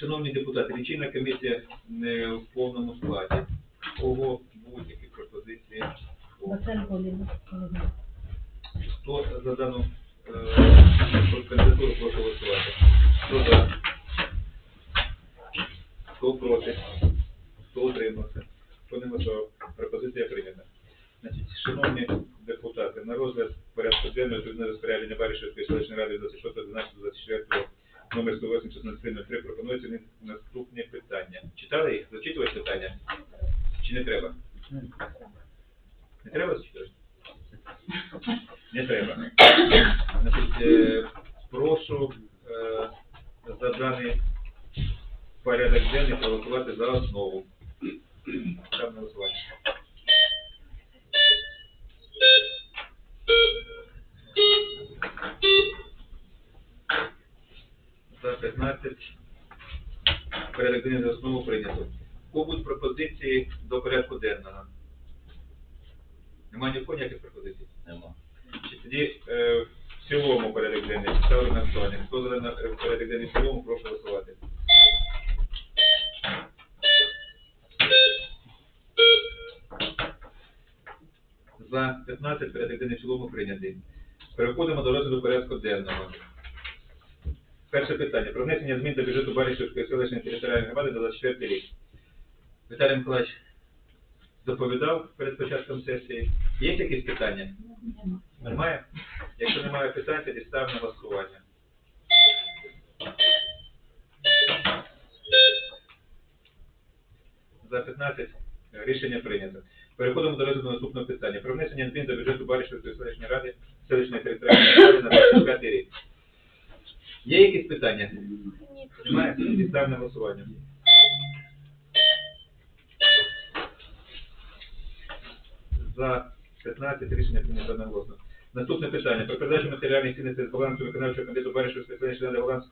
шановні депутати, лічильна комісія не в повному складі. Кого будь-які пропозиції? Хто за дану е, кандидатуру прошу голосувати? Хто за? Хто проти? Хто утримався? Хто не голосував? Пропозиція прийнята. Значить, шановні депутати, на розгляд порядку денного трудне розпорядження Баришівської селищної ради 26.12.24 номер 108 пропонується наступні питання. Читали їх? Зачитувати питання? Чи не треба? Не треба зачитувати? Не треба. Значить, е, прошу е, за даний порядок денний проголосувати за основу. Там голосування. За 15. Порядок денний за основу прийнято. Будуть пропозиції до порядку денного? Немає ні в кого ніяких пропозицій? Нема. Чи тоді е, в цілому порядок денний ставлю на голосування. Хто за на- е, порядок денний в цілому, прошу голосувати. За 15 порядок денний в цілому прийнятий. Переходимо до розгляду порядку денного. Перше питання. Про внесення змін до бюджету Баришівської селищної територіальної громади на 24 рік. Віталій Миколаївич доповідав перед початком сесії. Є якісь питання? Немає? Якщо немає питань, тоді ставимо на голосування. За 15 рішення прийнято. Переходимо до розгляду наступного питання. Про внесення змін до бюджету Баришівської селищної ради, селищної територіальної ради на 25 рік. Є якісь питання? Немає? Тоді ставимо на голосування. За 15 рішення прийнято одноголосно. Наступне питання. Про передачу матеріальних цінностей з балансу виконавчого комітету Баришівської селищної ради баланс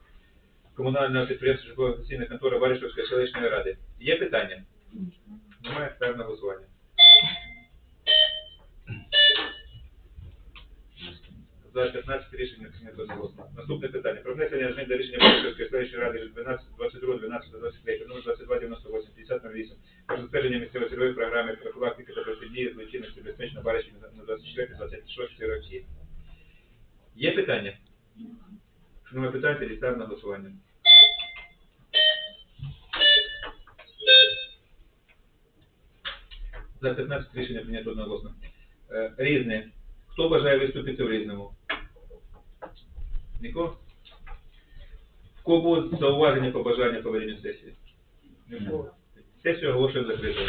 комунального підприємства житлово-офіційна контора Баришівської селищної ради. Є питання? Немає ставимо на голосування. За 15 рішення прийнято одноголосно. Наступне питання. Про внесення змін до рішення Баришівської селищної ради від 12, 22, 12, 23, номер 22, 98, 50, 08, про затвердження місцевої цільової програми профілактики та протидії злочинності безпечно Баришівні на 24-26 роки. Є питання? Якщо немає питань, ставимо на голосування. За 15 рішення прийнято одноголосно. Е, Різне. Хто бажає виступити в різному? Нікого? В кого будуть зауваження, побажання по веденню сесії? Нікого? Сесію оголошую закритою.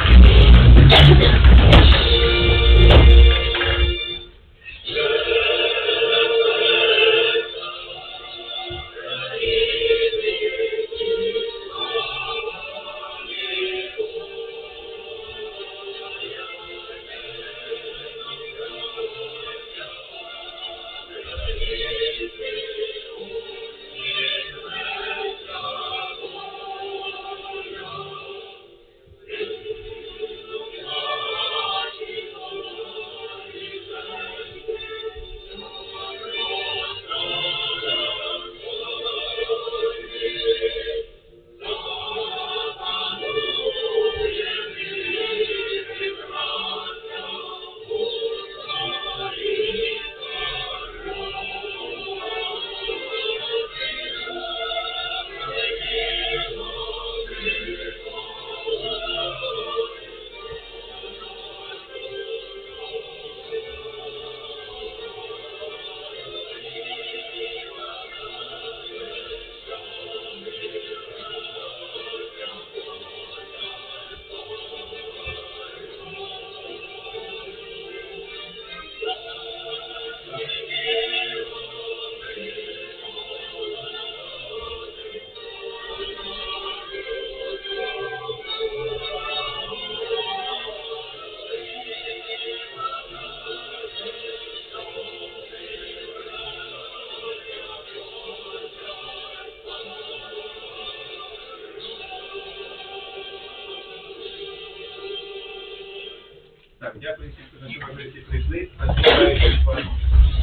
Так, дякую всім, хто на цю комісію прийшли. Сподіваюся, що вам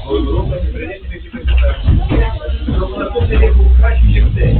голови року і прийняті такі результати. Тому наступний рік був кращий, ніж цей.